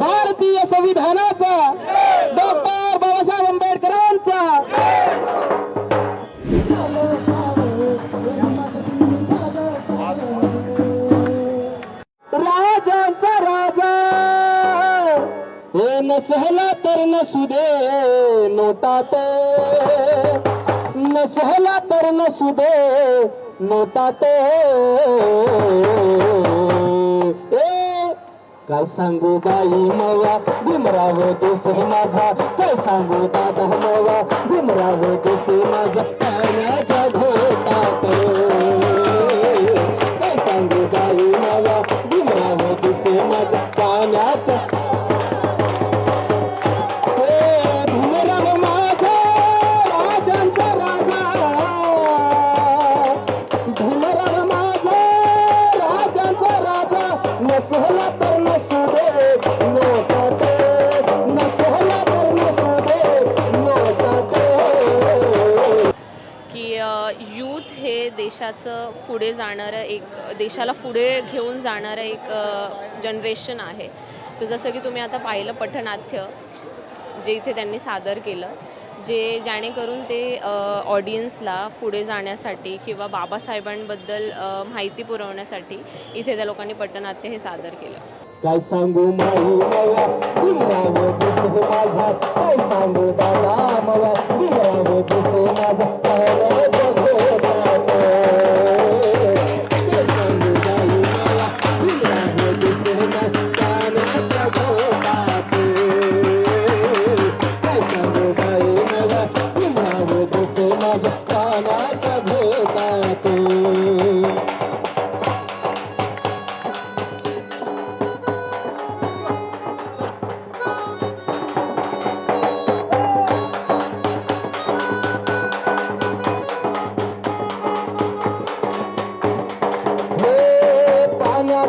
भारतीय संविधानाचा डॉक्टर बाबासाहेब आंबेडकरांचा. राजांचा राजा. हो हे नसहला तर नसू दे नोटात. नसहला तर नसू दे नोटात. काय सांगू बाई मवा? भीमराव देसे माझा. काय सांगू दादा मवा? भीमराव देसे माझा. पाण्याच्या घोटात. काय सांगू बाई मला भीमराव दिसे माझा. पाण्याच्या सहला देशाचं पुढे जाणारं एक देशाला पुढे घेऊन जाणारं एक जनरेशन आहे. तर जसं की तुम्ही आता पाहिलं पठनाट्य जे इथे त्यांनी सादर केलं जे जेणेकरून ते ऑडियन्सला पुढे जाण्यासाठी किंवा बाबासाहेबांबद्दल माहिती पुरवण्यासाठी इथे त्या लोकांनी पठनाट्य हे सादर केलं. काय सांगू माई मला माझा. काय सांगू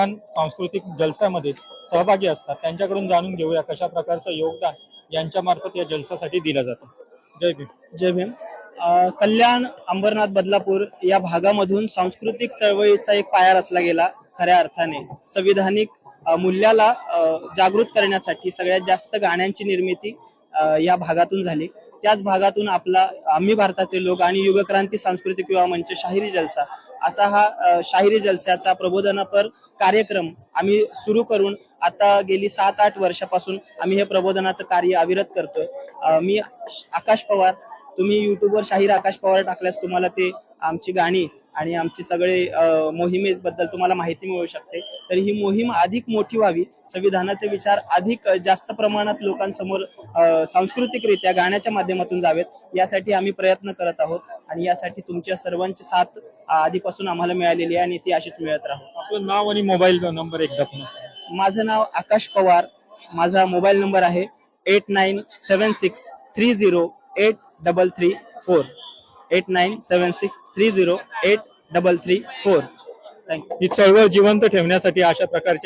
छान सांस्कृतिक जलसामध्ये सहभागी असतात. त्यांच्याकडून जाणून घेऊया कशा प्रकारचं योगदान यांच्या मार्फत या जलसासाठी दिलं जातं. जय भीम. जय भीम. कल्याण अंबरनाथ बदलापूर या भागामधून सांस्कृतिक चळवळीचा एक पाया रचला गेला खऱ्या अर्थाने. संविधानिक मूल्याला जागृत करण्यासाठी सगळ्यात जास्त गाण्यांची निर्मिती या भागातून झाली. त्याच भागातून आपला आम्ही भारताचे लोक आणि युगक्रांती सांस्कृतिक युवा मंच शाहिरी जलसा. असा हा शाहिरी जलसाचा प्रबोधनापर कार्यक्रम आम्ही सुरू करून आता गेली सात आठ वर्षापासून आम्ही हे प्रबोधनाचं कार्य अविरत करतोय. मी आकाश पवार तुम्ही युट्यूबवर शाहीर आकाश पवार टाकल्यास तुम्हाला ते आमची गाणी आणि आमची सगळे मोहिमेबद्दल तुम्हाला माहिती मिळू शकते. तर ही मोहीम अधिक मोठी व्हावी. संविधानाचे विचार अधिक जास्त प्रमाणात लोकांसमोर सांस्कृतिकरित्या गाण्याच्या माध्यमातून जावेत. यासाठी आम्ही प्रयत्न करत आहोत आणि यासाठी तुमच्या सर्वांची साथ आधीपासून आम्हाला मिळालेली आहे आणि ती अशीच मिळत राहू. आपलं नाव आणि मोबाईल नंबर एकदा. माझं नाव आकाश पवार. माझा मोबाईल नंबर आहे eight nine seven six three zero eight double three four eight nine seven six three zero eight double three four thank you ही चळवळ जिवंत ठेवण्यासाठी अशा प्रकारचे